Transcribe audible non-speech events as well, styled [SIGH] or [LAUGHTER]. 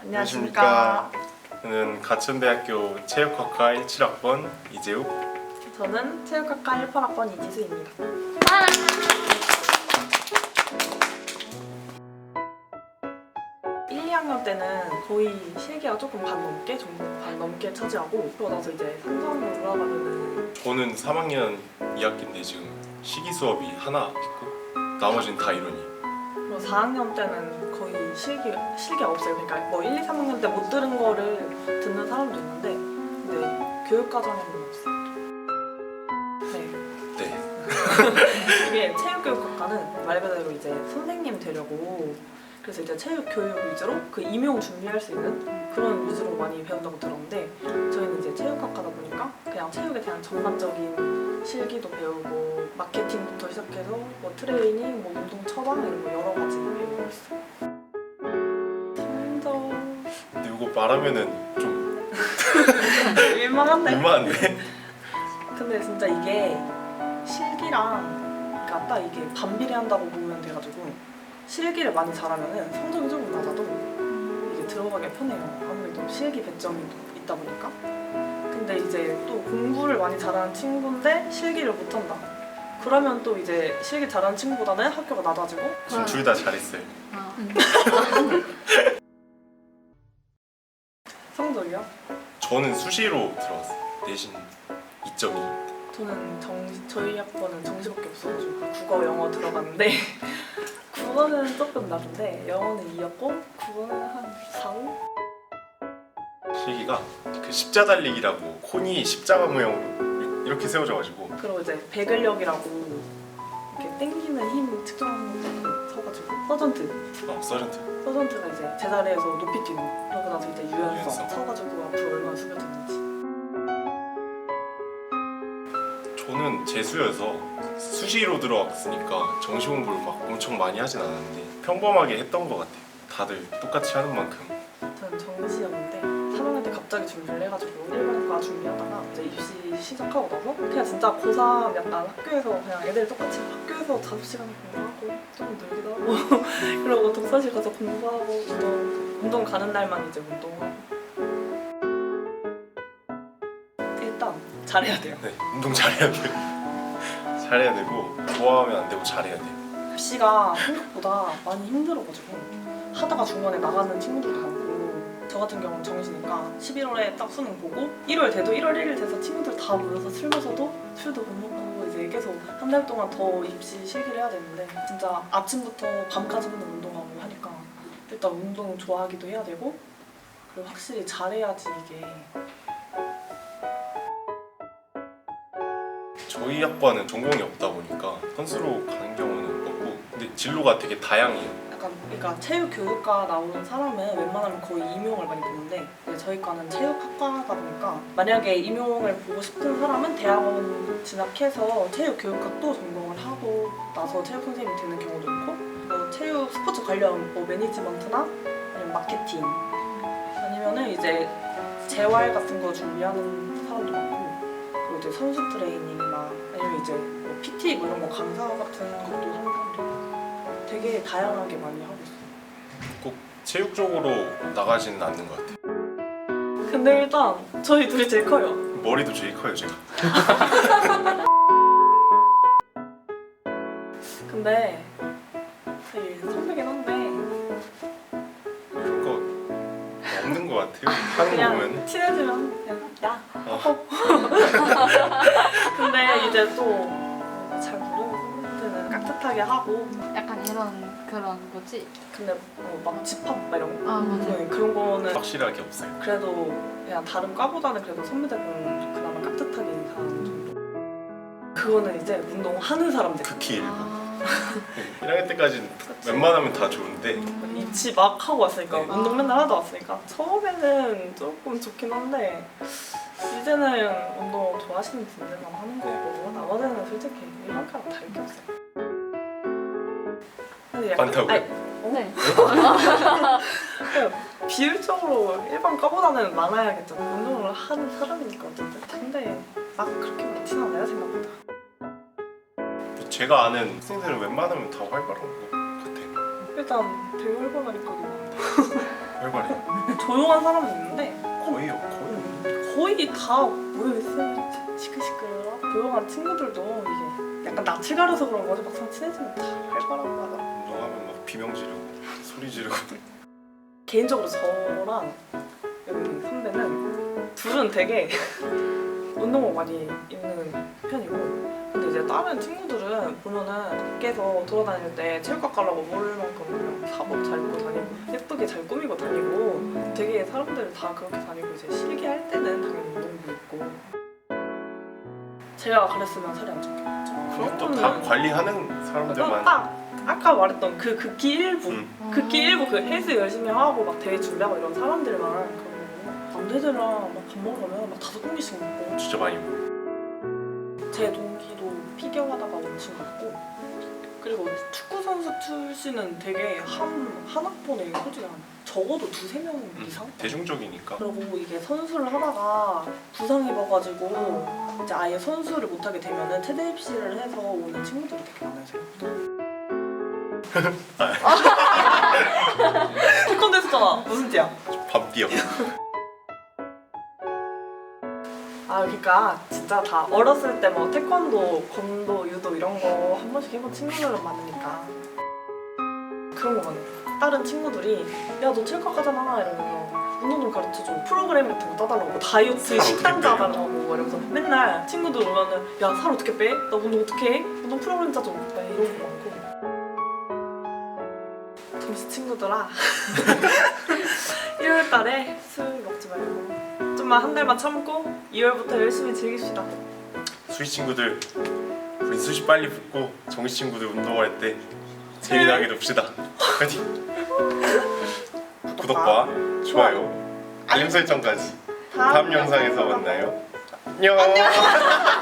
안녕하십니까. 저는 가천대학교 체육학과 17학번 이재욱. 저는 체육학과 18학번 이지수입니다. 일, 2학년 때는 거의 실기가 조금 반 넘게 정도 반 넘게 차지하고 그러고 나서 이제 3, 4학년 올라가면은 저는 3학년 2학기인데 지금 시기 수업이 하나 있고 나머지는 다 이론이. 그리고 4학년 때는 거의 실기 실기가 없어요. 그러니까 뭐 1, 2, 3학년 때 못 들은 거를 듣는 사람도 있는데 근데 교육 과정에는 없어요. 네. 네. [LAUGHS] 이게 체육교육학과는 말 그대로 이제 선생님 되려고 그래서 이제 체육 교육 위주로 그 임용 준비할 수 있는 그런 위주로 많이 배운다고 들었는데 저희는 이제 체육학과다 보니까 그냥 체육에 대한 전반적인 실기도 배우고 마케팅부터 시작해서 뭐 트레이닝, 뭐 운동 처방 이런 거 여러 가지 배우고 있어요. 성적 근데 이거 말하면은 좀 [LAUGHS] 일만한데 민망한데. 근데 진짜 이게 실기랑 그러니까 딱 이게 반비례한다고 보면 돼가지고 실기를 많이 잘하면은 성적이 조금 낮아도 이게 들어가기 편해요. 아무래도 실기 배점이 있다 보니까. 이제 또 공부를 많이 잘하는 친구인데 실기를 못한다. 그러면 또 이제 실기 잘하는 친구보다는 학교가 낮아지고 전둘다 잘했어요. 아, 성적이요? 저는 수시로 들어갔어요. 대신 2.2. 저는 정 저희 학번은 정시밖에 없어가지고 국어 영어 들어갔는데 [LAUGHS] 국어는 조금 낮은데 영어는 2였고 국어는 한 4, 5? 실기가 그 십자 달리기라고 콘이 십자가 모양으로 이렇게 세워져가지고 그리고 이제 배근력이라고 이렇게 땡기는 힘 측정하는 거 서가지고 서전트 어, 서전트. 서전트가 이제 제자리에서 높이 뛰는 거 그러고 나서 이제 유연성 유연성. 서가지고 앞으로 얼마나 숙여졌는지 저는 재수여서 수시로 들어왔으니까 정시 공부를 막 엄청 많이 하진 않았는데 평범하게 했던 것 같아요. 다들 똑같이 하는 만큼. 저는 정시였는데 3학년 때 갑자기 준비를 해가지고 일반과 준비하다가 이제 입시 시작하고 나서 그냥 진짜 고3 약간 학교에서 그냥 애들 똑같이 학교에서 5시간 공부하고 좀 놀기도 하고 [LAUGHS] 그러고 독서실 가서 공부하고 운동, 운동 가는 날만 이제 운동하고 일단 잘해야 돼요 네, 운동 잘해야 돼요. [LAUGHS] 잘해야 되고 좋아하면 안 되고 잘해야 돼요. 입시가 생각보다 많이 힘들어가지고 하다가 중간에 나가는 친구들도 많고 저 같은 경우는 정시니까 11월에 딱 수능 보고 1월 돼도 1월 1일 돼서 친구들 다 모여서 술 마셔도 술도 못 먹고 이제 계속 한 달 동안 더 입시 실기를 해야 되는데 진짜 아침부터 밤까지는 운동하고 하니까 일단 운동 좋아하기도 해야 되고 그리고 확실히 잘해야지 이게 저희 학과는 전공이 없다 보니까 선수로 가는 경우는 없고 근데 진로가 되게 다양해요. 약간 그러니까 체육 교육과 나오는 사람은 웬만하면 거의 임용을 많이 보는데 저희 과는 체육학과다 보니까 만약에 임용을 보고 싶은 사람은 대학원 진학해서 체육 교육학도 전공을 하고 나서 체육 선생님이 되는 경우도 있고 뭐 체육 스포츠 관련 뭐 매니지먼트나 아니면 마케팅 아니면은 이제 재활 같은 거 준비하는 사람도 많고 그리고 이제 선수 트레이닝이나 아니면 이제 뭐 PT 뭐 이런 거 강사 같은 것도 하는 사람도 있고 되게 다양하게 많이 하고 있어요. 꼭 체육 쪽으로 나가지는 않는 것 같아요. 근데 일단 저희 둘이 제일 커요. 머리도 제일 커요 제가. [LAUGHS] 근데 되게 선배긴 한데 그거 없는 것 같아요. 하는 거 그냥 보면 친해지면 그냥 야. 아, [LAUGHS] 근데 이제 또 잘 모르는 선배들은 깍듯하게 하고 이런 그런 거지. 근데 어, 막 집합 막 이런 거 아 맞아. 네, 그런 거는 확실하게 없어요. 그래도 그냥 다른 과보다는 그래도 선배들은 그나마 깍듯하게 인사하는 정도. 그거는 이제 운동하는 사람들. 극히 일부. 아, 1학년 [LAUGHS] 때까지는 웬만하면 다 좋은데 입시 막 하고 왔으니까 네. 운동 맨날 하다 왔으니까 처음에는 조금 좋긴 한데 이제는 운동 좋아하시는 분들만 하는 거고 나머지는 솔직히 일반과랑 다를 게 없어요. 약간- 많다고요? 아니, 네. [LAUGHS] 비율적으로 일반 과보다는 많아야겠죠. 운동을 하는 사람이니까 어쨌든. 근데 막 그렇게 많지는 않아요 생각보다. 제가 아는 학생들은 웬만하면 다 활발한 것 같아요. 일단 되게 활발하니까 [LAUGHS] 활발해. 조용한 사람은 있는데 거의 거의. 거의 다 모여있어요. 시끌시끌. 조용한 친구들도 이게 약간 낯을 가려서 그런 거지 막상 친해지면 다 활발한. 운동하면 막 비명 지르고 소리 지르고. 개인적으로 저랑 여기 선배는 둘은 되게 운동복 많이 입는 편이고 근데 이제 다른 친구들은 보면은 밖에서 돌아다닐 때 체육관 가려고 모를 만큼 그냥 사복 잘 입고 다니고 예쁘게 잘 꾸미고 다니고 되게 사람들 다 그렇게 다니고 이제 실기할 때는 당연히 운동복 입고 제가 그랬으면 살이 안 쪘겠죠 그런 또다 관리하는 사람들만. 딱 아까 말했던 그 극기 일부 음. 극기 일부 그 헬스 열심히 하고 막 대회 준비하고 이런 사람들만 그런 남자들이랑 막밥 먹으면 막 다섯 공기씩 먹고 진짜 많이 먹어. 제 동기도 피겨 하다가 온 친구 있고 그리고 축구 선수 출신은 되게 한, 한 학번에 솔직히 한 적어도 두세 명 음, 이상? 대중적이니까. 그리고 이게 선수를 하다가 부상 입어가지고 이제 아예 선수를 못하게 되면은 체대 입시를 해서 오는 친구들이 되게 많아요 생각보다 태권도 했었잖아 무슨 띠야? 밤띠요. 아 그러니까 진짜 다 어렸을 때 뭐 태권도, 검도, 유도 이런 거 한 번씩 해본 친구들은 많으니까 그런 거 많아요 다른 친구들이 야 너 체육관 가잖아 이러면서 운동 좀 가르쳐줘 프로그램 같은 거 짜달라고 뭐 다이어트 살 식단 어떻게 빼? 짜달라고 이러면서 맨날 친구들 오면은 야 살 어떻게 빼? 나 운동 어떻게 해? 운동 프로그램 짜줘 막 이런 거 많고 잠시 친구들아 [LAUGHS] 1월 달에 술 먹지 말고 좀만 한 달만 참고 2월부터 열심히 즐깁시다 수희 친구들 우리 수시 빨리 붙고 정희 친구들 운동할 때 재미나게 놉시다. 파이팅. [LAUGHS] 구독과 좋아요, 알림 설정까지 다음 영상에서 만나요. 안녕. [LAUGHS]